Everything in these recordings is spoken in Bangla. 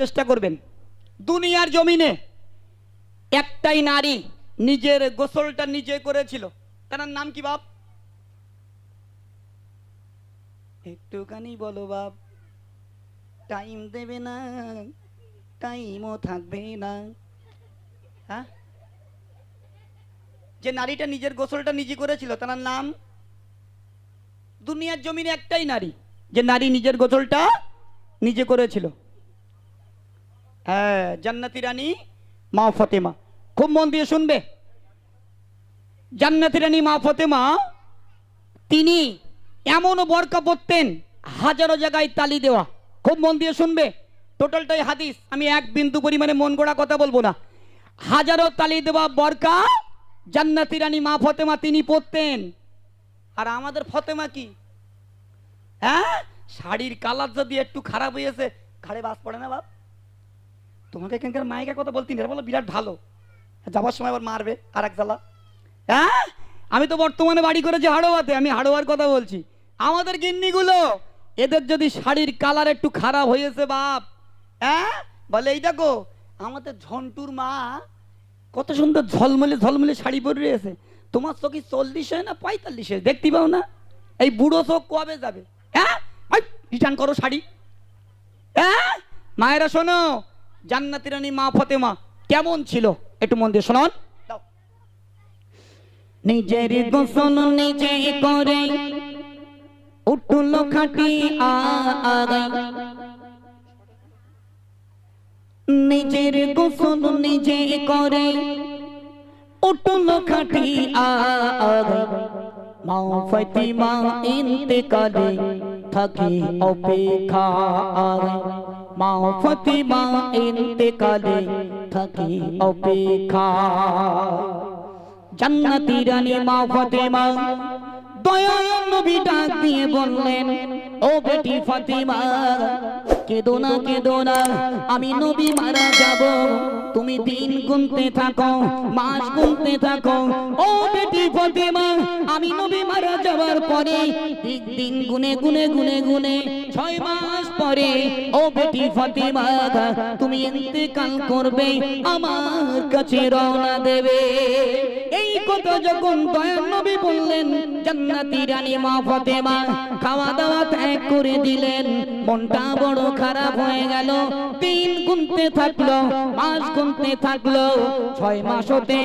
চেষ্টা করবেন। দুনিয়ার জমিনে একটাই নারী নিজের গোসলটা নিজে করেছিল। তার নাম কি বাপ? একটুখানি বলো বাপ। টাইম দেবে না, টাইমও থাকবে না। হ্যাঁ? যে নারীটা নিজের গোসলটা নিজে করেছিল, তার নাম? দুনিয়ার জমিনে একটাই নারী যে নারী নিজের গোসলটা নিজে করেছিল। হ্যাঁ জান্নাতি রানী মা ফতেমা। খুব মন দিয়ে শুনবে। জান্নাতি রানী মা ফতেমা, তিনি এমনও বরকা পড়তেন হাজারো জায়গায় তালি দেওয়া। খুব মন দিয়ে শুনবে। টোটালটাই হাদিস। আমি এক বিন্দু পরিমাণে মন গড়া কথা বলব না। হাজারো তালি দেওয়া বরকা জান্নাতি রানী মা ফতেমা তিনি পড়তেন আর আমাদের ফতেমা কি? হ্যাঁ? শাড়ির কালার যদি একটু খারাপ হয়েছে ঘাড়ে বাস পড়ে না বাপ? তোমাকে এখানকার মায়ের কথা বলতি না বলো বিরাট ভালো। যাবার সময় আবার মারবে আর এক জ্বালা। হ্যাঁ? আমি তো বর্তমানে বাড়ি করেছি হাড়োয়াতে, আমি হাড়োয়ার কথা বলছি। আমাদের গিন্নিগুলো, এদের যদি শাড়ির কালার একটু খারাপ হয়েছে বাপ হ্যাঁ? বলে, এই দেখো, আমাদের ঝন্টুর মা কত সুন্দর ঝলমলে ঝলমলে শাড়ি পরে রয়েছে। তোমার চোখে চল্লিশে না পঁয়তাল্লিশে দেখতে পাও না? এই বুড়ো চোখ কবে যাবে? হ্যাঁ? রিটার্ন করো শাড়ি। হ্যাঁ? মায়েরা শোনো জান্নাতি রানী মা ফতেমা কেমন ছিল? একটু মন দিয়ে শোনান। নিজের গোসল নিজে করে উঠল খাটি আগাই নিজের গোসল নিজে করে উঠল খাটি আগাই মা ফতিমা ইন্তেকালে থাকে অপেক্ষা মা ফতিমা ইন্তেকালে থাকে অপেক্ষা। জান্নাতি রানী মা ফতেমা, দয়াল নবী ডাক দিয়ে বললেন, ও বেটি ফাতিমা, কেদো না কেদো না, আমি নবী মারা যাব। তুমি দিন গুনতে থাকো, মাস গুনতে থাকো। ও বেটি ফাতিমা, আমি নবী যাওয়ার পরে দিন গুনে গুনে গুনে গুনে ছয় মাস পরে, ও বেটি ফাতিমা তুমি ইন্তেকাল করবে, আমার কাছে রওনা দেবে। এই কথা যখন দয়াল নবী বললেন, জান্নাতি রানী মা ফাতেমা খাওয়া দাওয়া ত্যাগ করে দিলেন, মনটা বড় খারাপ হয়ে গেল। তিন গুনতে থাকল, মাস গুনতে থাকল, ছয় মাস হতে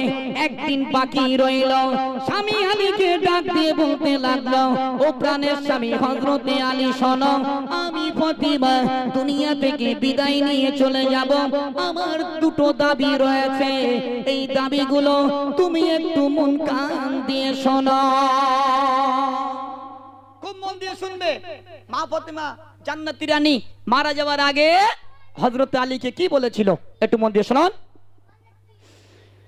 একদিন বাকি রইল। স্বামী আলীকে ডাক দিয়ে বলতে লাগল। ও প্রাণের স্বামী হজরতে আলী শোনো, আমি ফতিমা, দুনিয়া থেকে বিদায় নিয়ে চলে যাব। আমার দুটো দাবি রয়েছে। এই দাবিগুলো তুমি একটু মন কান দিয়ে শোনো। খুব মন দিয়ে শুনবে। মা ফতিমা জান্নাতি রানী মারা যাওয়ার আগে হজরত আলীকে কি বলেছিল? একটু মন দিয়ে শোনান।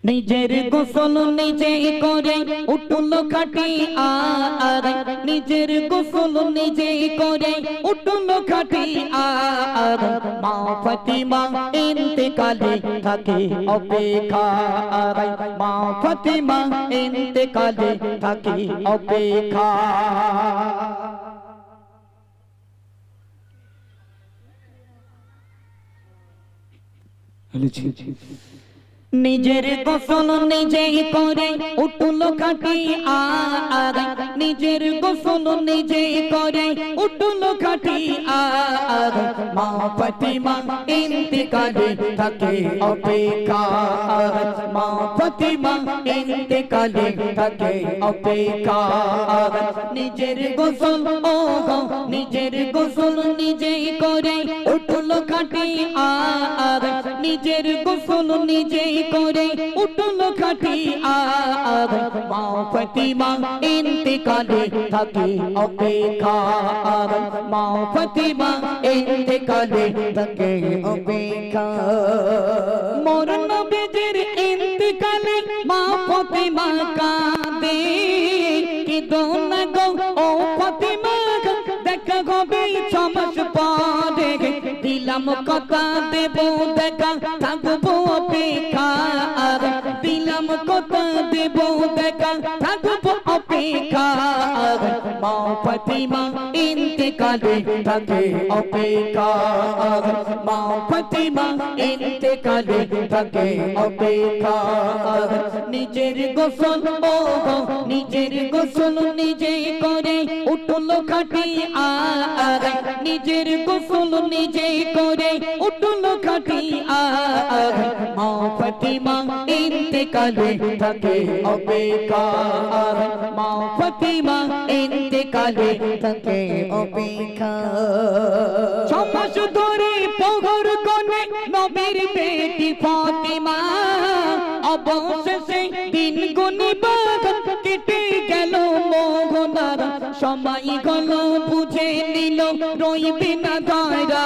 নিজের গোসল নিজে করে, উঠল খাটি আর নিজের গোসল নিজে করে, উঠল খাটি আর মা ফতিমা ইন্তেকালে থাকে অপেক্ষা মা ফতিমা ইন্তেকালে থাকে অপেক্ষা নিজের গোসল নিজেই করে, উঠল খাটি আর নিজের গোসল নিজেই করে, উঠল খাটি আর মা ফতিমা ইন্তিকারে থাকে অপেক্ষা মা ফতিমা ইন্তেকালে থাকে অপেক্ষা নিজের গোসল ও নিজের গোসল নিজে করে, উঠল খাটি আর। নিজের গোসল নিজে করে, উঠল খাটি আর। মা ফতিমা ইন্তেকালে থাকে অপেক্ষা মা ফতিমা ইন্তেকালে থাকে অপেক্ষা মোর নবীজির ইন্তেকালে মা ফতিমা কাঁদে। কি দোনা গো, ও ফতিমা দেখা হবে, ছমাস পরে। দিলাম কথা দেব, দেখা থাকব অপেক্ষা আর দিলাম দিলাম কথা দেব দেখা? থাকব অপেক্ষা। মা ফতিমা ইন্তেকালে থাকে অপেক্ষা। মা ফতিমা ইন্তেকালে থাকে অপেক্ষা। নিজের গোসল নিজের গোসল নিজে করে। উঠল খাটি আর, নিজের গোসল নিজে করে। উঠল খাটি আর, মা ফতিমা ইন্তেকালে থাকে অপেক্ষা মা ফতিমা ইন্তেকালে থাকে অপেক্ষা ছমাস ধরে পগর কোনে নবীর বেটি ফাতিমা অবশেষে দিন গনিবাগ কেটে গেল মোহনার সময় গল বুঝে নিল রইবে না দায়রা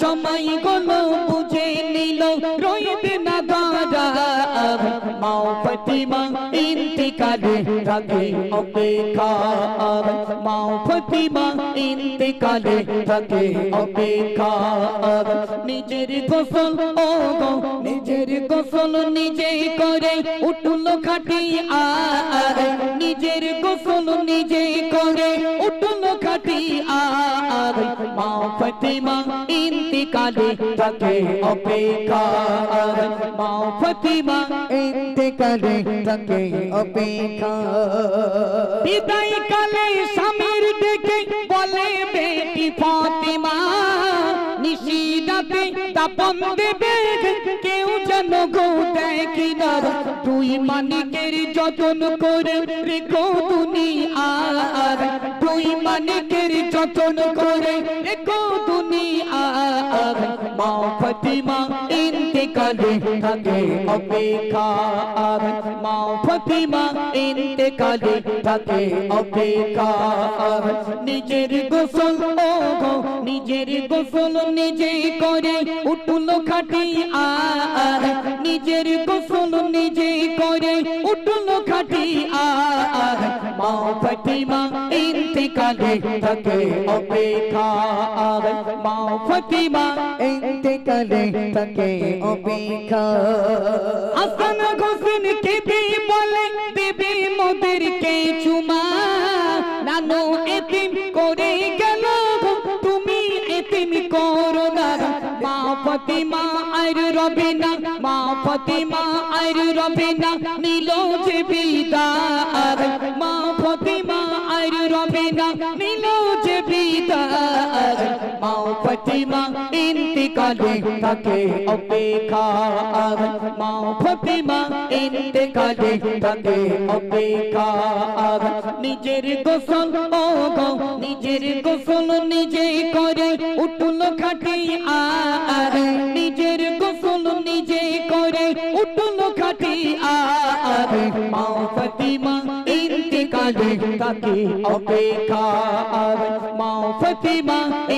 সময় গল বুঝে নিল রইবে না দায়রা মাও ফতিমা ইন্তিকালে থাকে অপেক্ষা মাও ফতিমা ইন্তিকালে থাকে অপেক্ষা নিজের গোসল ও গো নিজের গোসল নিজে করে উঠল খাটি আর নিজের গোসল নিজে করে উঠল খাটি আর মা ফতিমা ইন্তিকালে তাকে অপেক্ষা মা ফতিমা ইন্তিকালে তাকে অপেক্ষা বিদায় কালে স্বামীর তাপন দেবে, কেউ যেন গো দেখি না তুই মানিকের যতন করে রেখো দুনিয়া তুই মানিকের যতন করে রেখো দুনিয়া মা ফতিমা ইন্তেকালে থাকে অপেক্ষা আর মা ফতিমা ইন্তেকালে থাকে অপেক্ষা আর নিজের গোসল ও নিজের গোসল নিজে করে উঠল খাটি আর নিজের গোসল নিজে করে উঠল খাটি আর মা ফতিমা ইন্তেকালে থাকে অপেক্ষা মা ফতিমা ইন্তেকালে থাকে অপেক্ষা। হাসান হোসেন কে দি বলে, দেবে মোদেরকে চুমা, নানু এতিম করে ফতিমা আর রবে না মা ফতিমা আর রবে না নীল যে বিদার। মা ফতিমা আর রবে না নীল যে বিদার। মা ফতিমা ইন্তিকালে থাকে অপেক্ষা মা ফতিমা ইন্তিকালে থাকে অপেক্ষা নিজের গোসল, ও গো, নিজের গোসল নিজে করে উঠল খাটি আর। নিজের গোসল নিজে করে উঠল খাটি আর মা ইন্তিকালে থাকে অপেক্ষা আর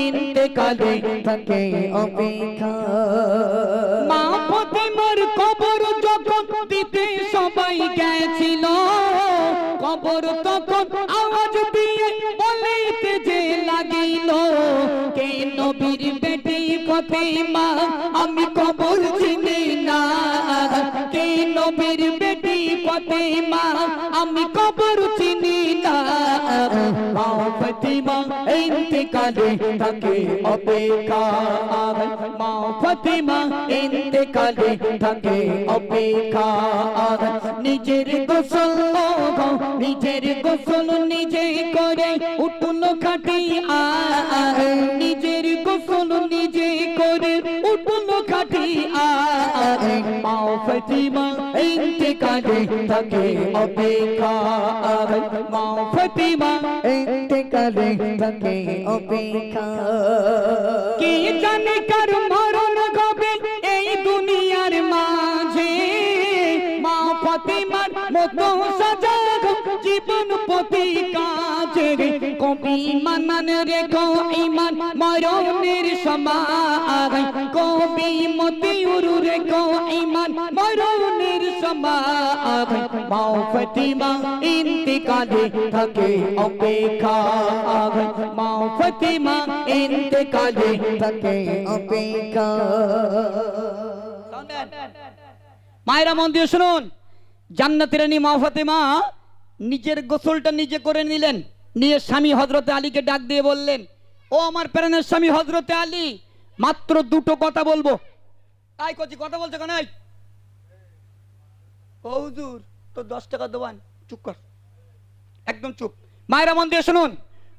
ইন্তিকালে থাকে অপেক্ষা। মা কবর যখন দিতে সবাই গেছিল, কবর তখন আওয়াজ দিয়ে বলিতে যে লাগিল, কে নবীর ফতিমা আমি কবর চিনি না। কে নবীর বেটি ফতিমা আমি কবর চিনি না। মা ফতিমা ইন্তেকালে থাকে অপেক্ষা মা ফতিমা ইন্তেকালে থাকে অপেক্ষা নিজের গোসল নিজের গোসল নিজে করে উঠল খাটি আর। নিজের গোসল নিজে করে উঠল খাটি আর। মা থাকে অপেক্ষা মা ফতিমা ইন্তেকালে থাকে অপেক্ষা কে জানে কার মরণ কবে এই দুনিয়ার মাঝে মা ফতিমার মতো জীবন প্রতি কাজে কবি মানান রেখো ইমান মরণের সমাগ কবি মতিউর রেখো ইমান মরণের সমাগ মা ফতিমা ইন্তিকালে থাকে অপেক্ষা মা ফতিমা ইন্তিকালে থাকে অপেক্ষা। মায়েরা মন দিয়ে শুনুন, জান্নাতের রানী মা ফাতেমা নিজের গোসলটা নিজে করে নিলেন। নিয়ে স্বামী হজরতে আলীকে ডাক দিয়ে বললেন, ও আমার প্রাণের স্বামী হজরতে আলী, মাত্র দুটো কথা বলব। তাই কচি, কথা বলছে কেন? ও হুজুর তো দশ টাকা দেবান চুপ কর। একদম চুপ। মায়েরা মন দিয়ে শুনুন,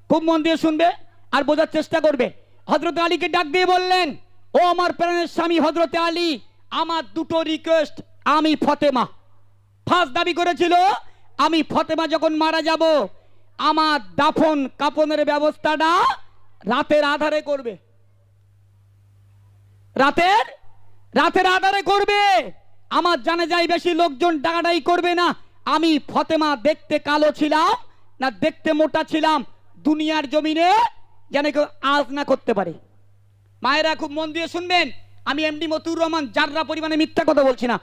খুব মন দিয়ে শুনবে আর বোঝার চেষ্টা করবে। হজরত আলীকে ডাক দিয়ে বললেন, ও আমার প্রাণের স্বামী হজরতে আলী, আমার দুটো রিকোয়েস্ট আমি ফতেমা। ফার্স্ট দাবি করেছিল আমি ফতেমা যখন মারা যাব, আমার দাফন কাপনের ব্যবস্থাটা রাতের আধারে করবে। রাতের রাতের আধারে করবে। আমার জানে যাই বেশি লোকজন ডাকাডাই করবে না। আমি ফতেমা দেখতে কালো ছিলাম না দেখতে মোটা ছিলাম, দুনিয়ার জমিনে যেন কেউ আজ না করতে পারে। মায়েরা খুব মন দিয়ে শুনবেন, আমি এমডি মতুর রহমান যাররা পরিমাণে মিথ্যা কথা বলছি না।